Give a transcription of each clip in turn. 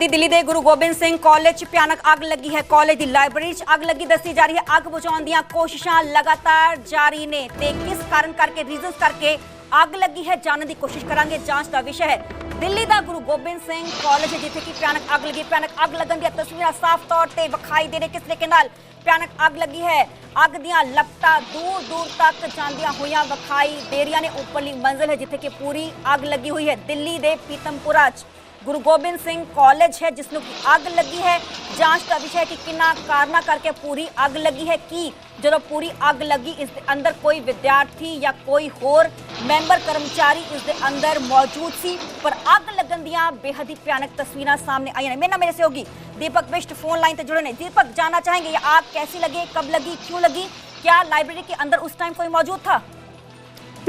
ਦੀ ਦਿੱਲੀ ਦੇ ਗੁਰੂ ਗੋਬਿੰਦ ਸਿੰਘ ਕਾਲਜ 'ਚ ਭਿਆਨਕ ਅੱਗ ਲੱਗੀ ਹੈ। ਕਾਲਜ ਦੀ ਲਾਇਬ੍ਰੇਰੀ 'ਚ ਅੱਗ ਲੱਗੀ, ਦੱਸੀ ਜਾ ਰਹੀ ਹੈ ਅੱਗ ਬੁਝਾਉਣ ਦੀਆਂ ਕੋਸ਼ਿਸ਼ਾਂ ਲਗਾਤਾਰ ਜਾਰੀ ਨੇ ਤੇ ਕਿਸ ਕਾਰਨ ਕਰਕੇ ਰੀਜ਼ਨਸ ਕਰਕੇ ਅੱਗ ਲੱਗੀ ਹੈ ਜਾਣਨ ਦੀ ਕੋਸ਼ਿਸ਼ ਕਰਾਂਗੇ। ਜਾਂਚ ਦਾ ਵਿਸ਼ਾ ਹੈ ਦਿੱਲੀ ਦਾ ਗੁਰੂ ਗੋਬਿੰਦ ਸਿੰਘ ਕਾਲਜ, ਜਿੱਥੇ ਕਿ ਭਿਆਨਕ ਅੱਗ ਲੱਗੀ ਭਿਆਨਕ ਅੱਗ ਲੱਗਣ ਦੀਆਂ ਤਸਵੀਰਾਂ ਸਾਫ਼ ਤੌਰ ਤੇ ਵਿਖਾਈ ਦੇ ਨੇ। ਕਿਸ ਤਰੀਕੇ ਨਾਲ ਭਿਆਨਕ ਅੱਗ ਲੱਗੀ ਹੈ? ਅੱਗ ਦੀਆਂ ਲਪਟਾਂ ਦੂਰ ਦੂਰ ਤੱਕ ਜਾਂਦੀਆਂ ਹੋਈਆਂ ਵਿਖਾਈ ਦੇ ਰਹੀਆਂ ਨੇ। ਉੱਪਰਲੀ ਮੰਜ਼ਿਲ ਹੈ ਜਿੱਥੇ ਕਿ ਪੂਰੀ ਅੱਗ ਲੱਗੀ ਹੋਈ ਹੈ। ਦਿੱਲੀ ਦੇ ਪੀਤਮਪੁਰਾ 'ਚ ਗੁਰੂ ਗੋਬਿੰਦ ਸਿੰਘ ਕਾਲਜ ਹੈ ਜਿਸ ਨੂੰ ਕਿ ਅੱਗ ਲੱਗੀ ਹੈ। ਜਾਂਚ ਦਾ ਵਿਸ਼ਾ ਹੈ ਕਿ ਕਿੰਨਾ ਕਾਰਨਾ ਕਰਕੇ ਪੂਰੀ ਅੱਗ ਲੱਗੀ ਹੈ, ਕੀ ਜਦੋਂ ਪੂਰੀ ਅੱਗ ਲੱਗੀ, ਇਸ ਦੇ ਅੰਦਰ ਕੋਈ ਵਿਦਿਆਰਥੀ ਜਾਂ ਕੋਈ ਹੋਰ ਮੈਂਬਰ ਕਰਮਚਾਰੀ ਇਸ ਦੇ ਅੰਦਰ ਮੌਜੂਦ ਸੀ। ਪਰ ਅੱਗ ਲੱਗਣ ਦੀਆਂ ਬੇहद ਹੀ ਭਿਆਨਕ ਤਸਵੀਰਾਂ ਸਾਹਮਣੇ ਆਈਆਂ ਨੇ। ਮੇਰੇ ਨਾਲ ਮੇਰੇ ਸਹਿਯੋਗੀ दीपक बिष्ट फोन लाइन से जुड़े नहीं दीपक जानना चाहेंगे ये आग कैसी लगी कब लगी क्यों लगी क्या लाइब्रेरी के अंदर उस टाइम कोई मौजूद था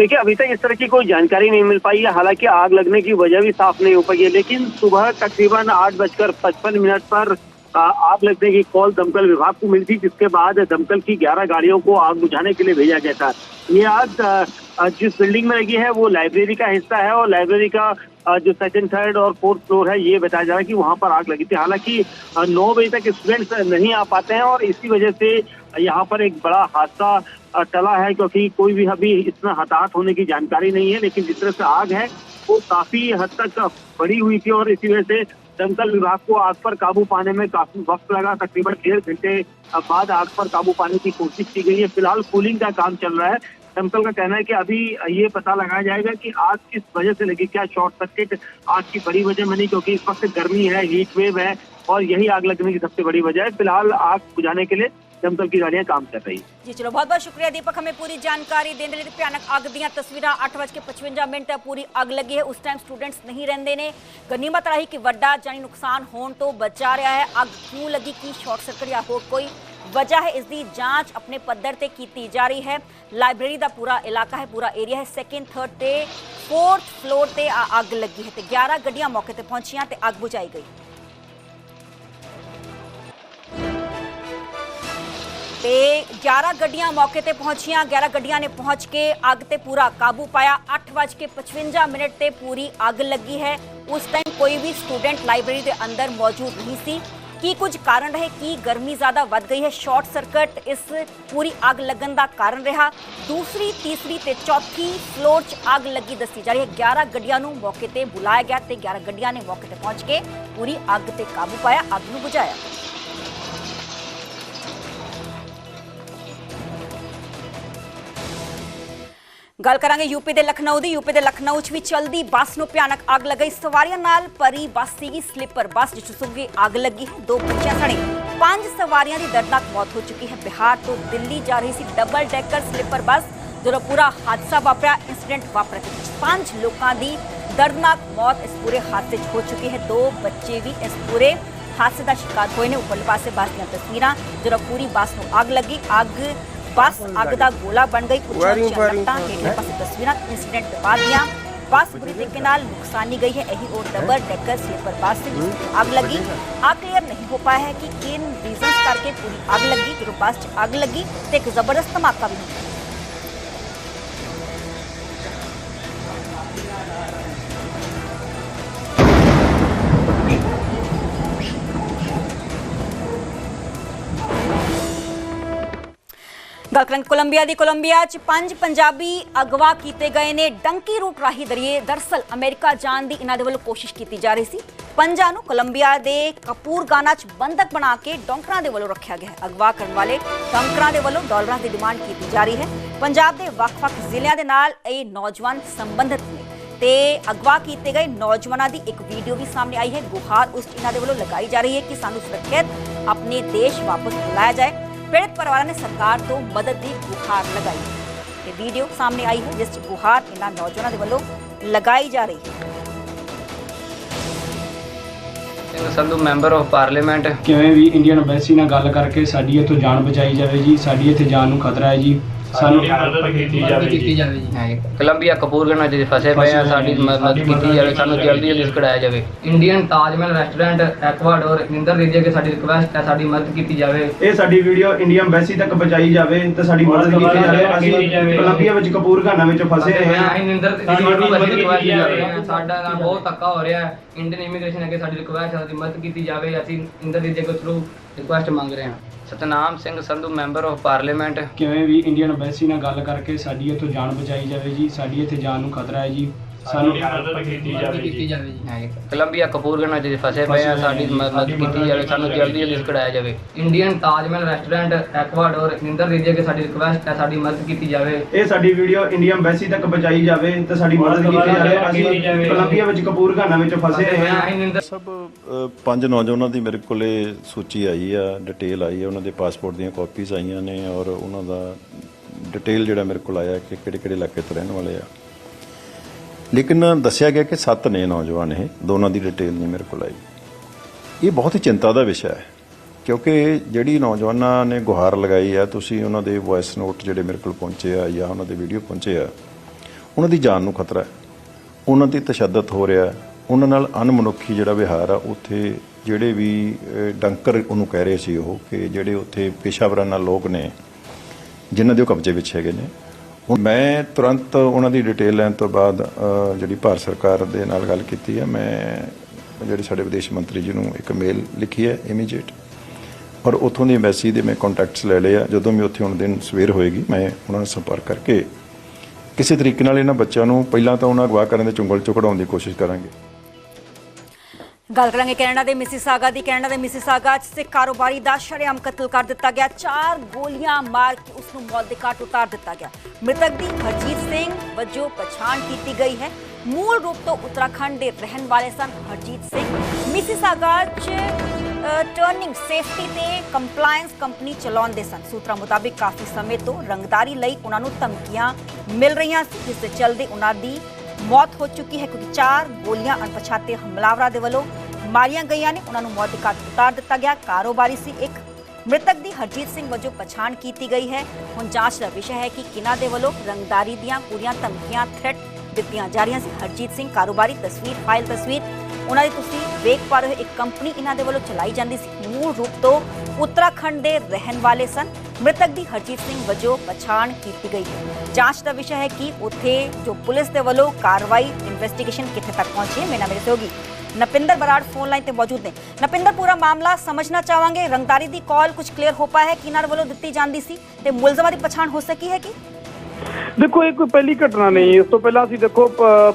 देखिए, अभी तक इस तरह की कोई जानकारी नहीं मिल पाई है। हालाँकि आग लगने की वजह भी साफ़ नहीं हो पाई है, लेकिन सुबह तकरीबन आठ बजकर पचपन मिनट पर आग लगने की कॉल दमकल विभाग को मिली थी, जिसके बाद दमकल की 11 गाड़ियों को आग बुझाने के लिए भेजा गया था। ये आग जिस बिल्डिंग में लगी है, वो लाइब्रेरी का हिस्सा है और लाइब्रेरी का जो सेकंड, थर्ड और फोर्थ फ्लोर है, ये बताया जा रहा है कि वहाँ पर आग लगी थी। हालाँकि नौ बजे तक स्टूडेंट्स नहीं आ पाते हैं और इसी वजह से यहाँ पर एक बड़ा हादसा टला है क्योंकि कोई भी अभी इसमें हताहत होने की जानकारी नहीं है, लेकिन जिस तरह से आग है, वो काफ़ी हद तक बढ़ी हुई थी और इसी वजह से दमकल विभाग को आग पर काबू पाने में काफ़ी वक्त लगा। तकरीबन डेढ़ घंटे बाद आग पर काबू पाने की कोशिश की गई है। फ़िलहाल कूलिंग का काम चल रहा है। दमकल का कहना है कि अभी ये पता लगाया जाएगा कि आग किस वजह से लगी, क्या शॉर्ट सर्किट आग की बड़ी वजह बनी, क्योंकि इस वक्त गर्मी है हीट वेव है और यही आग लगने की सबसे बड़ी वजह है। फ़िलहाल आग बुझाने के लिए दमकल की गाड़ियां काम कर रही हैं ਜੀ ਚਲੋ ਬਹੁਤ ਬਹੁਤ ਸ਼ੁਕਰੀਆ ਦੀਪਕ ਹਮੇ ਪੂਰੀ ਜਾਣਕਾਰੀ ਦੇਣ ਦੇ ਲਈ ਤੇ ਭਿਆਨਕ ਅੱਗ ਦੀਆਂ ਤਸਵੀਰਾਂ 8:55 ਮਿੰਟ ਪੂਰੀ ਅੱਗ ਲੱਗੀ ਹੈ ਉਸ ਟਾਈਮ ਸਟੂਡੈਂਟਸ ਨਹੀਂ ਰਹਿੰਦੇ ਨੇ ਗਨੀਮਤ ਰਹੀ ਕਿ ਵੱਡਾ ਜਾਨੀ ਨੁਕਸਾਨ ਹੋਣ ਤੋਂ ਬਚਾ ਰਿਹਾ ਹੈ ਅੱਗ ਕਿਉਂ ਲੱਗੀ ਕੀ ਸ਼ਾਰਟ ਸਰਕਟ ਜਾਂ ਹੋਰ ਕੋਈ ਵਜ੍ਹਾ ਹੈ ਇਸ ਦੀ ਜਾਂਚ ਆਪਣੇ ਪੱਧਰ ਤੇ ਕੀਤੀ ਜਾ ਰਹੀ ਹੈ ਲਾਇਬ੍ਰੇਰੀ ਦਾ ਪੂਰਾ ਇਲਾਕਾ ਹੈ ਪੂਰਾ ਏਰੀਆ ਹੈ ਸੈਕੰਡ ਥਰਡ ਤੇ ਫੋਰਥ ਫਲੋਰ ਤੇ ਆ ਅੱਗ ਲੱਗੀ ਹੈ ਤੇ 11 ਗੱਡੀਆਂ ਮੌਕੇ ਤੇ ਪਹੁੰਚੀਆਂ ਤੇ ਅੱਗ ਬੁਝਾਈ ਗਈ ਤੇ 11 ਗੱਡੀਆਂ ਮੌਕੇ ਤੇ ਪਹੁੰਚੀਆਂ। 11 ਗੱਡੀਆਂ ਨੇ ਪਹੁੰਚ ਕੇ ਅੱਗ ਤੇ ਪੂਰਾ ਕਾਬੂ ਪਾਇਆ। 8:55 ਮਿੰਟ ਤੇ ਪੂਰੀ ਅੱਗ ਲੱਗੀ ਹੈ। ਉਸ ਟਾਈਮ ਕੋਈ ਵੀ ਸਟੂਡੈਂਟ ਲਾਇਬ੍ਰੇਰੀ ਦੇ ਅੰਦਰ ਮੌਜੂਦ ਨਹੀਂ ਸੀ। ਕੀ ਕੁਝ ਕਾਰਨ ਰਹੇ? ਕੀ ਗਰਮੀ ਜ਼ਿਆਦਾ ਵੱਧ ਗਈ ਹੈ? ਸ਼ਾਰਟ ਸਰਕਟ ਇਸ ਪੂਰੀ ਅੱਗ ਲੱਗਣ ਦਾ ਕਾਰਨ ਰਿਹਾ। ਦੂਸਰੀ, ਤੀਸਰੀ ਤੇ ਚੌਥੀ ਫਲੋਰ 'ਚ ਅੱਗ ਲੱਗੀ ਦੱਸੀ ਜਾ ਰਹੀ ਹੈ। 11 ਗੱਡੀਆਂ ਨੂੰ ਮੌਕੇ ਤੇ ਬੁਲਾਇਆ ਗਿਆ ਤੇ 11 ਗੱਡੀਆਂ ਨੇ ਮੌਕੇ ਤੇ ਪਹੁੰਚ ਕੇ ਪੂਰੀ ਅੱਗ ਤੇ ਕਾਬੂ ਪਾਇਆ, ਅੱਗ ਨੂੰ ਬੁਝਾਇਆ। ਗੱਲ ਕਰਾਂਗੇ ਯੂਪੀ ਦੇ ਲਖਨਊ ਦੀ। ਯੂਪੀ ਦੇ ਲਖਨਊ 'ਚ ਵੀ ਚਲਦੀ ਬੱਸ ਨੂੰ ਭਿਆਨਕ ਅੱਗ ਲੱਗੀ ਸਵਾਰੀਆਂ ਨਾਲ ਭਰੀ ਬੱਸ ਸੀਗੀ ਸਲੀਪਰ ਬੱਸ, ਜਿਸ ਨੂੰ ਅੱਗ ਲੱਗੀ ਹੈ। ਦੋ ਬੱਚਿਆਂ ਸਣੇ ਪੰਜ ਸਵਾਰੀਆਂ ਦੀ ਦਰਦਨਾਕ ਮੌਤ ਹੋ ਚੁੱਕੀ ਹੈ। ਬਿਹਾਰ ਤੋਂ ਦਿੱਲੀ ਜਾ ਰਹੀ ਸੀ ਡਬਲ ਡੈਕਰ ਸਲੀਪਰ ਬੱਸ, ਜਦੋਂ ਪੂਰਾ ਹਾਦਸਾ ਵਾਪਰਿਆ ਇਨਸੀਡੈਂਟ ਵਾਪਰਿਆ ਪੰਜ ਲੋਕਾਂ ਦੀ ਦਰਦਨਾਕ ਮੌਤ ਇਸ ਪੂਰੇ ਹਾਦਸੇ 'ਚ ਹੋ ਚੁੱਕੀ ਹੈ। ਦੋ ਬੱਚੇ ਵੀ ਇਸ ਪੂਰੇ ਹਾਦਸੇ ਦਾ ਸ਼ਿਕਾਰ ਹੋਏ ਨੇ। ਉੱਪਰਲੇ ਪਾਸੇ ਬੱਸ ਦੀਆਂ ਤਸਵੀਰਾਂ, ਜਦੋਂ ਪੂਰੀ ਬੱਸ ਨੂੰ ਅੱਗ ਲੱਗੀ, ਅੱਗ ਬੱਸ ਅੱਗ ਦਾ ਗੋਲਾ ਬਣ ਗਈ ਕੁਝ ਲੱਟਾਂ ਹੇਠਲੇ ਪਾਸੇ ਤਸਵੀਰਾਂ ਇਨਸੀਡੈਂਟ ਬਾਅਦ ਦੀਆਂ ਬੱਸ ਬੁਰੀ ਤਰੀਕੇ ਨਾਲ ਨੁਕਸਾਨੀ ਗਈ ਹੈ ਇਹੀ ਉਹ ਡਬਲ ਡੈਕਰ ਸਲੀਪਰ ਬੱਸ ਸੀ ਅੱਗ ਲੱਗੀ ਆ ਕਲੀਅਰ ਨਹੀਂ ਹੋ ਪਾਇਆ ਹੈ ਕਿ ਕਿਨ ਰੀਜ਼ਨਸ ਕਰਕੇ ਪੂਰੀ ਅੱਗ ਲੱਗੀ ਜਦੋਂ ਬੱਸ 'ਚ ਅੱਗ ਲੱਗੀ ਤੇ ਇੱਕ ਜ਼ਬਰਦਸਤ ਧਮਾਕਾ ਵੀ ਹੋਇਆ ਗੱਲ ਕਰਾਂ ਕੋਲੰਬੀਆ ਦੀ। ਕੋਲੰਬੀਆ 'ਚ ਪੰਜ ਪੰਜਾਬੀ ਅਗਵਾ ਕੀਤੇ ਗਏ ਨੇ। ਡੰਕੀ ਰੂਟ ਰਾਹੀਂ ਦਰਿਏ ਦਰਸਲ ਅਮਰੀਕਾ ਜਾਣ ਦੀ ਇਹਨਾਂ ਦੇ ਵੱਲੋਂ ਕੋਸ਼ਿਸ਼ ਕੀਤੀ ਜਾ ਰਹੀ ਸੀ। ਪੰਜਾਂ ਨੂੰ ਕੋਲੰਬੀਆ ਦੇ ਕਪੂਰਗਾਨਾ 'ਚ ਬੰਦਕ ਬਣਾ ਕੇ ਡੌਂਕਰਾਂ ਦੇ ਵੱਲੋਂ ਰੱਖਿਆ ਗਿਆ ਹੈ। ਅਗਵਾ ਕਰਨ ਵਾਲੇ ਡੌਂਕਰਾਂ ਦੇ ਵੱਲੋਂ ਡਾਲਰਾਂ ਦੀ ਡਿਮਾਂਡ ਕੀਤੀ ਜਾ ਰਹੀ ਹੈ। ਪੰਜਾਬ ਦੇ ਵੱਖ-ਵੱਖ ਜ਼ਿਲ੍ਹਿਆਂ ਦੇ ਨਾਲ ਇਹ ਨੌਜਵਾਨ ਸੰਬੰਧਿਤ ਨੇ ਤੇ ਅਗਵਾ ਕੀਤੇ ਗਏ ਨੌਜਵਾਨਾਂ ਦੀ ਇੱਕ ਵੀਡੀਓ ਵੀ ਸਾਹਮਣੇ ਆਈ ਹੈ। ਗੁਹਾਰ ਉਸ ਇਹਨਾਂ ਦੇ ਵੱਲੋਂ ਲਗਾਈ ਜਾ ਰਹੀ ਹੈ ਕਿ ਸਾਨੂੰ ਸੁਰੱਖਿਅਤ ਆਪਣੇ ਦੇਸ਼ ਵਾਪਸ ਬੁਲਾਇਆ ਜਾਏ। ਪੀੜਤ ਪਰਿਵਾਰਾਂ ਨੇ ਸਰਕਾਰ ਤੋਂ ਮਦਦ ਦੀ ਗੁਹਾਰ ਲਗਾਈ ਤੇ ਵੀਡੀਓ ਸਾਹਮਣੇ ਆਈ ਹੈ ਜਿਸ 'ਚ ਗੁਹਾਰ ਇਹਨਾਂ ਨੌਜਵਾਨਾਂ ਦੇ ਵੱਲੋਂ ਲਗਾਈ ਜਾ ਰਹੀ ਹੈ Singh Sandhu member of parliament ਕਿਵੇਂ ਵੀ ਇੰਡੀਅਨ ਐਮਬੈਸੀ ਨਾਲ ਗੱਲ ਕਰਕੇ ਸਾਡੀ ਇੱਥੋਂ ਜਾਨ ਬਚਾਈ ਜਾਵੇ ਜੀ ਸਾਡੀ ਇੱਥੇ ਜਾਨ ਨੂੰ ਖਤਰਾ ਹੈ ਜੀ। ਸਾਨੂੰ ਮਦਦ ਕੀਤੀ ਜਾਵੇ ਜੀ। ਕੋਲੰਬੀਆ ਕਪੂਰਗੰਜ ਵਿੱਚ ਫਸੇ ਪਏ ਆ ਸਾਡੀ ਮਦਦ ਕੀਤੀ ਜਾਵੇ ਸਾਨੂੰ ਜਲਦੀ ਜਲਦੀ ਛੁਡਾਇਆ ਜਾਵੇ। Indian Taj Mahal restaurant Ecuador Ninder ਰੀਜੇ ਕੇ ਸਾਡੀ ਰਿਕੁਐਸਟ ਹੈ ਸਾਡੀ ਮਦਦ ਕੀਤੀ ਜਾਵੇ। ਇਹ ਸਾਡੀ ਵੀਡੀਓ ਇੰਡੀਆ ਐਮਬੈਸੀ ਤੱਕ ਪਹੁੰਚਾਈ ਜਾਵੇ ਤੇ ਸਾਡੀ ਮਦਦ ਕੀਤੀ ਜਾਵੇ। ਅਸੀਂ ਕੋਲੰਬੀਆ ਵਿੱਚ ਕਪੂਰਗਾਨਾ ਵਿੱਚ ਫਸੇ ਹੋਏ ਹਾਂ। ਅਸੀਂ ਨਿੰਦਰ ਸਾਡੀ ਜਾਵੇ। ਨਾਲ ਬਹੁਤ ਧੱਕਾ ਹੋ ਰਿਹਾ ਹੈ। ਇੰਡੀਅਨ ਇਮੀਗ੍ਰੇਸ਼ਨ ਅੱਗੇ ਸਾਡੀ ਰਿਕੁਐਸਟ ਹੈ ਸਾਡੀ ਮਦਦ ਕੀਤੀ ਜਾਵੇ। ਅਸੀਂ ਨਿੰਦਰ ਰੀਜੇ ਕੋ ਥਰੂ ਰਿਕੁਐਸਟ ਮੰਗ ਰਹੇ। ਹਾਂ Satnam Singh Sandhu, member of parliament. ਕਿਵੇਂ ਵੀ ਇੰਡੀਅਨ ਐਮਬੈਸੀ ਨਾਲ ਗੱਲ ਕਰਕੇ ਸਾਡੀ ਇੱਥੋਂ ਜਾਨ ਬਚਾਈ ਜਾਵੇ ਜੀ, ਸਾਡੀ ਇੱਥੇ ਜਾਨ ਨੂੰ ਖਤਰਾ ਹੈ ਜੀ। ਸਾਨੂੰ ਮਦਦ ਕੀਤੀ ਜਾਵੇ ਜੀ। ਕੋਲੰਬੀਆ ਫਸੇ ਪਏ ਆ ਸਾਡੀ ਮਦਦ ਕੀਤੀ ਜਾਵੇ ਸਾਨੂੰ ਜਲਦੀ ਜਲਦੀ ਛੁਡਾਇਆ ਜਾਵੇ। Indian Taj Mahal restaurant Ecuador Ninder ਰੀਜੇ ਕੇ ਸਾਡੀ ਰਿਕੁਐਸਟ ਹੈ ਸਾਡੀ ਮਦਦ ਕੀਤੀ ਜਾਵੇ। ਇਹ ਸਾਡੀ ਵੀਡੀਓ ਇੰਡੀਆ ਐਮਬੈਸੀ ਤੱਕ ਪਹੁੰਚਾਈ ਜਾਵੇ ਤੇ ਸਾਡੀ ਮਦਦ ਕੀਤੀ ਜਾਵੇ। ਅਸੀਂ ਕੋਲੰਬੀਆ ਵਿੱਚ ਕਪੂਰਗਾਨਾ ਵਿੱਚ ਫਸੇ ਹੋਏ ਹਾਂ। ਸਭ ਪੰਜ ਨੌਜਵਾਨਾਂ ਦੀ ਮੇਰੇ ਕੋਲੇ ਸੂਚੀ ਆਈ ਆ ਡਿਟੇਲ ਆਈ ਆ ਉਹਨਾਂ ਦੇ ਪਾਸਪੋਰਟ ਦੀਆਂ ਕਾਪੀਜ਼ ਆਈਆਂ ਨੇ ਔਰ ਉਹਨਾਂ ਦਾ ਡਿਟੇਲ ਜਿਹੜਾ ਮੇਰੇ ਕੋਲ ਆਇਆ ਕਿ ਕਿਹੜੇ ਕਿਹੜੇ ਇਲਾਕੇ ਤੋਂ ਰਹਿਣ ਵਾਲੇ ਆ। ਲੇਕਿਨ ਦੱਸਿਆ ਗਿਆ ਕਿ ਸੱਤ ਨੇ ਨੌਜਵਾਨ ਇਹ, ਦੋਨਾਂ ਦੀ ਡਿਟੇਲ ਨਹੀਂ ਮੇਰੇ ਕੋਲ ਆਈ। ਇਹ ਬਹੁਤ ਹੀ ਚਿੰਤਾ ਦਾ ਵਿਸ਼ਾ ਹੈ, ਕਿਉਂਕਿ ਜਿਹੜੀ ਨੌਜਵਾਨਾਂ ਨੇ ਗੁਹਾਰ ਲਗਾਈ ਆ, ਤੁਸੀਂ ਉਹਨਾਂ ਦੇ ਵੌਇਸ ਨੋਟ ਜਿਹੜੇ ਮੇਰੇ ਕੋਲ ਪਹੁੰਚੇ ਆ ਜਾਂ ਉਹਨਾਂ ਦੇ ਵੀਡੀਓ ਪਹੁੰਚੇ ਆ, ਉਹਨਾਂ ਦੀ ਜਾਨ ਨੂੰ ਖਤਰਾ ਹੈ। ਉਹਨਾਂ ਤੇ ਤਸ਼ੱਦਦ ਹੋ ਰਿਹਾ ਉਹਨਾਂ ਨਾਲ ਅਨਮਨੁੱਖੀ ਜਿਹੜਾ ਵਿਹਾਰ ਆ, ਉੱਥੇ ਜਿਹੜੇ ਵੀ ਡੰਕਰ ਉਹਨੂੰ ਕਹਿ ਰਹੇ ਸੀ ਉਹ ਕਿ ਜਿਹੜੇ ਉੱਥੇ ਪੇਸ਼ਾਵਰਾਨਾ ਲੋਕ ਨੇ, ਜਿਨ੍ਹਾਂ ਦੇ ਉਹ ਕਬਜ਼ੇ ਵਿੱਚ ਹੈਗੇ ਨੇ ਮੈਂ ਤੁਰੰਤ ਉਹਨਾਂ ਦੀ ਡਿਟੇਲ ਲੈਣ ਤੋਂ ਬਾਅਦ ਜਿਹੜੀ ਭਾਰਤ ਸਰਕਾਰ ਦੇ ਨਾਲ ਗੱਲ ਕੀਤੀ ਹੈ, ਮੈਂ ਜਿਹੜੇ ਸਾਡੇ ਵਿਦੇਸ਼ ਮੰਤਰੀ ਜੀ ਨੂੰ ਇੱਕ ਮੇਲ ਲਿਖੀ ਹੈ ਇਮੀਡੀਏਟ ਔਰ ਉੱਥੋਂ ਦੀ ਐਮਬੈਸੀ ਦੇ ਮੈਂ ਕੰਟੈਕਟਸ ਲੈ ਲਏ ਆ। ਜਦੋਂ ਵੀ ਉੱਥੇ ਹੁਣ ਦਿਨ ਸਵੇਰ ਹੋਏਗੀ, ਮੈਂ ਉਹਨਾਂ ਨਾਲ ਸੰਪਰਕ ਕਰਕੇ ਕਿਸੇ ਤਰੀਕੇ ਨਾਲ ਇਹਨਾਂ ਬੱਚਿਆਂ ਨੂੰ ਪਹਿਲਾਂ ਤਾਂ ਉਹਨਾਂ ਅਗਵਾ ਕਰਨ ਦੇ ਚੁੰਗਲ ਚੋਂ ਕਢਾਉਣ ਦੀ ਕੋਸ਼ਿਸ਼ ਕਰਾਂਗੇ। ਗੱਲ ਕਰਾਂਗੇ ਕੈਨੇਡਾ ਦੇ ਮਿਸੀਸਾਗਾ ਦੀ। ਕੈਨੇਡਾ ਦੇ ਮਿਸੀਸਾਗਾ 'ਚ ਸਿੱਖ ਕਾਰੋਬਾਰੀ ਦਾ ਸ਼ਰੇਆਮ ਕਤਲ ਕਰ ਦਿੱਤਾ ਗਿਆ। ਚਾਰ ਗੋਲੀਆਂ ਮਾਰ ਕੇ ਉਸ ਨੂੰ ਮੌਤ ਦੇ ਘਾਟ ਉਤਾਰ ਦਿੱਤਾ ਗਿਆ। ਮ੍ਰਿਤਕ ਦੀ ਹਰਜੀਤ ਸਿੰਘ ਵਜੋਂ ਪਛਾਣ ਕੀਤੀ ਗਈ ਹੈ। ਮੂਲ ਰੂਪ ਤੋਂ ਉੱਤਰਾਖੰਡ ਦੇ ਰਹਿਣ ਵਾਲੇ ਸਨ ਹਰਜੀਤ ਸਿੰਘ। ਮਿਸੀਸਾਗਾ 'ਚ ਟਰਨਿੰਗ ਸੇਫਟੀ ਤੇ ਕੰਪਲਾਈਂਸ ਕੰਪਨੀ ਚਲਾਉਂਦੇ ਸਨ। ਸੂਤਰਾਂ ਮੁਤਾਬਿਕ ਕਾਫੀ ਸਮੇਂ ਤੋਂ ਰੰਗਦਾਰੀ ਲਈ ਉਹਨਾਂ ਨੂੰ ਧਮਕੀਆਂ ਮਿਲ ਰਹੀਆਂ ਸੀ, ਜਿਸ ਦੇ ਚੱਲਦੇ ਉਹਨਾਂ ਦੀ ਮੌਤ ਹੋ ਚੁੱਕੀ ਹੈ ਕਿਉਂਕਿ ਚਾਰ ਗੋਲੀਆਂ ਅਣਪਛਾਤੇ ਹਮਲਾਵਰਾਂ ਦੇ ਵੱਲੋਂ ਮਾਰੀਆਂ ਗਈਆਂ ਨੇ। ਉਹਨਾਂ ਨੂੰ ਮੌਤ ਦੇ ਘਾਟ ਉਤਾਰ ਦਿੱਤਾ ਗਿਆ। ਕਾਰੋਬਾਰੀ ਸੀ ਇੱਕ। ਮ੍ਰਿਤਕ ਦੀ ਹਰਜੀਤ ਸਿੰਘ ਵਜੋਂ ਪਛਾਣ ਕੀਤੀ ਗਈ ਹੈ। ਹੁਣ ਜਾਂਚ ਦਾ ਵਿਸ਼ਾ ਹੈ ਕਿ ਕਿਹਨਾਂ ਦੇ ਵੱਲੋਂ ਰੰਗਦਾਰੀ ਦੀਆਂ ਪੂਰੀਆਂ ਧਮਕੀਆਂ ਥ੍ਰੈਟ ਦਿੱਤੀਆਂ ਜਾ ਰਹੀਆਂ ਸੀ। ਹਰਜੀਤ ਸਿੰਘ ਕਾਰੋਬਾਰੀ ਤਸਵੀਰ ਫਾਈਲ ਤਸਵੀਰ। ਉਹਨਾਂ ਦੀ ਤੁਸੀਂ ਵੇਖ ਪਾ ਰਹੇ ਹੋ, ਇੱਕ ਕੰਪਨੀ ਇਹਨਾਂ ਦੇ ਵੱਲੋਂ ਚਲਾਈ ਜਾਂਦੀ ਸੀ। ਮੂਲ ਰੂਪ ਤੋਂ ਉੱਤਰਾਖੰਡ ਦੇ ਰਹਿਣ ਵਾਲੇ ਸਨ। ਮ੍ਰਿਤਕ ਦੀ ਹਰਜੀਤ ਸਿੰਘ ਵਜੋਂ ਪਛਾਣ ਕੀਤੀ ਗਈ। ਹੈ ਜਾਂਚ ਦਾ ਵਿਸ਼ਾ ਹੈ ਕਿ ਉੱਥੇ ਜੋ ਪੁਲਿਸ ਦੇ ਵੱਲੋਂ ਕਾਰਵਾਈ ਇਨਵੈਸਟੀਗੇਸ਼ਨ ਕਿੱਥੇ ਤੱਕ ਪਹੁੰਚੀ, ਮੇਰਾ ਮੇਰੇ ਸਹਿਯੋਗੀ ਨਪਿੰਦਰ ਬਰਾੜ ਫੋਨ ਲਾਈਨ ਤੇ ਮੌਜੂਦ ਨੇ। ਨਪਿੰਦਰ, ਪੂਰਾ ਮਾਮਲਾ ਸਮਝਣਾ ਚਾਹਾਂਗੇ? ਰੰਗਦਾਰੀ ਦੀ ਕਾਲ ਕੁਝ ਕਲੀਅਰ ਹੋ ਪਾਇਆ ਹੈ? ਕਿ ਇਹਨਾਂ ਵੱਲੋਂ ਦਿੱਤੀ ਜਾਂਦੀ ਸੀ? ਤੇ ਮੁਲਜ਼ਮਾਂ ਦੀ ਪਛਾਣ ਹੋ ਸਕੀ ਹੈ ਕਿ? ਦੇਖੋ, ਇਹ ਕੋਈ ਪਹਿਲੀ ਘਟਨਾ ਨਹੀਂ। ਇਸ ਤੋਂ ਪਹਿਲਾਂ ਅਸੀਂ ਦੇਖੋ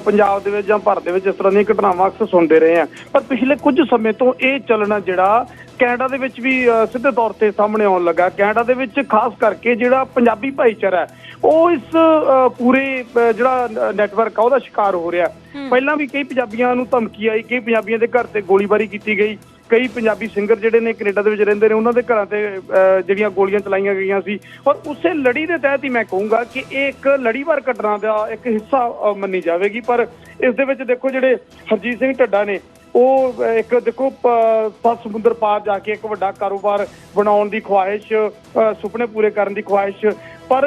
ਪੰਜਾਬ ਦੇ ਵਿੱਚ ਜਾਂ ਭਾਰਤ ਦੇ ਵਿੱਚ ਇਸ ਤਰ੍ਹਾਂ ਦੀਆਂ ਘਟਨਾਵਾਂ ਅਕਸਰ ਸੁਣਦੇ ਰਹੇ ਹਾਂ। ਪਰ ਪਿਛਲੇ ਕੁਝ ਸਮੇਂ ਤੋਂ ਇਹ ਚੱਲਣਾ ਜਿਹੜਾ ਕੈਨੇਡਾ ਦੇ ਵਿੱਚ ਵੀ ਸਿੱਧੇ ਤੌਰ ਤੇ ਸਾਹਮਣੇ ਆਉਣ ਲੱਗਾ। ਕੈਨੇਡਾ ਦੇ ਵਿੱਚ ਖਾਸ ਕਰਕੇ ਜਿਹੜਾ ਪੰਜਾਬੀ ਭਾਈਚਾਰਾ ਹੈ ਉਹ ਇਸ ਪੂਰੇ ਜਿਹੜਾ ਨੈਟਵਰਕ ਆ ਉਹਦਾ ਸ਼ਿਕਾਰ ਹੋ ਰਿਹਾ ਪਹਿਲਾਂ ਵੀ ਕਈ ਪੰਜਾਬੀਆਂ ਨੂੰ ਧਮਕੀ ਆਈ ਕਈ ਪੰਜਾਬੀਆਂ ਦੇ ਘਰ ਤੇ ਗੋਲੀਬਾਰੀ ਕੀਤੀ ਗਈ। ਕਈ ਪੰਜਾਬੀ ਸਿੰਗਰ ਜਿਹੜੇ ਨੇ ਕੈਨੇਡਾ ਦੇ ਵਿੱਚ ਰਹਿੰਦੇ ਨੇ ਉਹਨਾਂ ਦੇ ਘਰਾਂ ਤੇ ਜਿਹੜੀਆਂ ਗੋਲੀਆਂ ਚਲਾਈਆਂ ਗਈਆਂ ਸੀ। ਔਰ ਉਸੇ ਲੜੀ ਦੇ ਤਹਿਤ ਹੀ ਮੈਂ ਕਹੂੰਗਾ ਕਿ ਇਹ ਇੱਕ ਲੜੀਵਾਰ ਘਟਨਾ ਦਾ ਇੱਕ ਹਿੱਸਾ ਮੰਨੀ ਜਾਵੇਗੀ। ਪਰ ਇਸ ਦੇ ਵਿੱਚ ਦੇਖੋ ਜਿਹੜੇ ਹਰਜੀਤ ਸਿੰਘ ਢੱਡਾ ਨੇ ਉਹ ਇੱਕ ਦੇਖੋ ਸੱਤ ਸਮੁੰਦਰ ਪਾਰ ਜਾ ਕੇ ਇੱਕ ਵੱਡਾ ਕਾਰੋਬਾਰ ਬਣਾਉਣ ਦੀ ਖੁਆਇਸ਼ ਸੁਪਨੇ ਪੂਰੇ ਕਰਨ ਦੀ ਖੁਆਇਸ਼ ਪਰ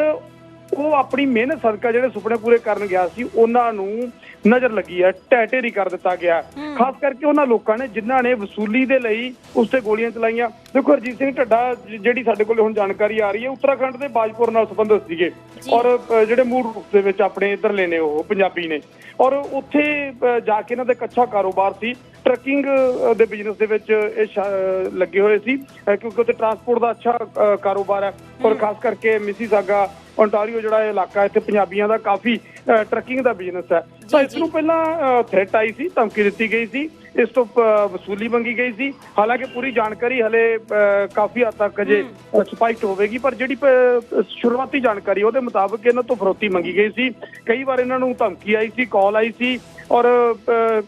ਉਹ ਆਪਣੀ ਮਿਹਨਤ ਸਦਕਾ ਜਿਹੜੇ ਸੁਪਨੇ ਪੂਰੇ ਕਰਨ ਗਿਆ ਸੀ ਉਹਨਾਂ ਨੂੰ ਨਜ਼ਰ ਲੱਗੀ ਹੈ ਢੇਰੀ ਕਰ ਦਿੱਤਾ ਗਿਆ ਖਾਸ ਕਰਕੇ ਉਹਨਾਂ ਲੋਕਾਂ ਨੇ ਜਿਨ੍ਹਾਂ ਨੇ ਵਸੂਲੀ ਦੇ ਲਈ ਉਸ ਤੇ ਗੋਲੀਆਂ ਚਲਾਈਆਂ। ਦੇਖੋ ਹਰਜੀਤ ਸਿੰਘ ਢੱਡਾ ਜਿਹੜੀ ਸਾਡੇ ਕੋਲ ਹੁਣ ਜਾਣਕਾਰੀ ਆ ਰਹੀ ਹੈ ਉੱਤਰਾਖੰਡ ਦੇ ਬਾਜਪੁਰ ਨਾਲ ਸੰਬੰਧਿਤ ਸੀਗੇ। ਔਰ ਜਿਹੜੇ ਮੂਲ ਰੂਪ ਦੇ ਵਿੱਚ ਆਪਣੇ ਇਧਰਲੇ ਨੇ ਉਹ ਪੰਜਾਬੀ ਨੇ। ਔਰ ਉੱਥੇ ਜਾ ਕੇ ਇਹਨਾਂ ਦਾ ਇੱਕ ਅੱਛਾ ਕਾਰੋਬਾਰ ਸੀ। ਟਰੱਕਿੰਗ ਦੇ ਬਿਜ਼ਨਸ ਦੇ ਵਿੱਚ ਇਹ ਲੱਗੇ ਹੋਏ ਸੀ ਕਿਉਂਕਿ ਉੱਥੇ ਟਰਾਂਸਪੋਰਟ ਦਾ ਅੱਛਾ ਕਾਰੋਬਾਰ ਹੈ। ਔਰ ਖਾਸ ਕਰਕੇ ਮਿਸੀਸਾਗਾ ਓਨਟਾਰੀਓ ਜਿਹੜਾ ਇਹ ਇਲਾਕਾ ਇੱਥੇ ਪੰਜਾਬੀਆਂ ਦਾ ਕਾਫੀ ਟਰੱਕਿੰਗ ਦਾ ਬਿਜ਼ਨਸ ਹੈ। ਤਾਂ ਇਸ ਨੂੰ ਪਹਿਲਾਂ ਥ੍ਰੈਟ ਆਈ ਸੀ ਧਮਕੀ ਦਿੱਤੀ ਗਈ ਸੀ। ਇਸ ਤੋਂ ਵਸੂਲੀ ਮੰਗੀ ਗਈ ਸੀ। ਹਾਲਾਂਕਿ ਪੂਰੀ ਜਾਣਕਾਰੀ ਹਲੇ ਕਾਫੀ ਹੱਦ ਤੱਕ ਅਜੇ ਸਪਸ਼ਟ ਹੋਵੇਗੀ ਪਰ ਜਿਹੜੀ ਸ਼ੁਰੂਆਤੀ ਜਾਣਕਾਰੀ ਉਹਦੇ ਮੁਤਾਬਕ ਇਹਨਾਂ ਤੋਂ ਫਰੋਤੀ ਮੰਗੀ ਗਈ ਸੀ। ਕਈ ਵਾਰ ਇਹਨਾਂ ਨੂੰ ਧਮਕੀ ਆਈ ਸੀ ਕਾਲ ਆਈ ਸੀ ਔਰ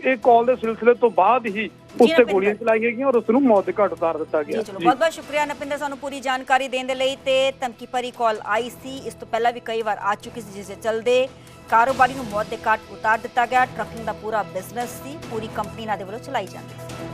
ਇਹ ਕਾਲ ਦੇ ਸਿਲਸਿਲੇ ਤੋਂ ਬਾਅਦ ਹੀ ਉਸ ਤੇ। ਗੋਲੀਆਂ ਚਲਾਈਆਂ ਗਈਆਂ ਔਰ ਉਸ ਨੂੰ ਮੌਤ ਦੇ ਘਾਟ ਉਤਾਰ ਦਿੱਤਾ ਜੀ ਗਿਆ ਚਲੋ ਬਹੁਤ ਬਹੁਤ ਸ਼ੁਕਰੀਆ ਨਪਿੰਦਰ ਸਾਨੂੰ ਪੂਰੀ ਜਾਣਕਾਰੀ ਦੇਣ ਦੇ ਲਈ ਤੇ ਧਮਕੀ ਭਰੀ ਕਾਲ ਆਈ ਸੀ। ਇਸ ਤੋਂ ਪਹਿਲਾਂ ਵੀ ਕਈ ਵਾਰ ਆ ਚੁੱਕੀ ਸੀ ਜਿਸ ਦੇ ਚਲਦੇ ਕਾਰੋਬਾਰੀ ਨੂੰ ਮੌਤ ਦੇ ਘਾਟ ਉਤਾਰ ਦਿੱਤਾ ਗਿਆ। ਟਰੱਕਿੰਗ ਦਾ ਪੂਰਾ ਬਿਜ਼ਨਸ ਸੀ ਪੂਰੀ ਕੰਪਨੀ ਨਾਲ ਦੇ ਵੱਲੋਂ ਚਲਾਈ ਜਾਂਦੀ ਸੀ।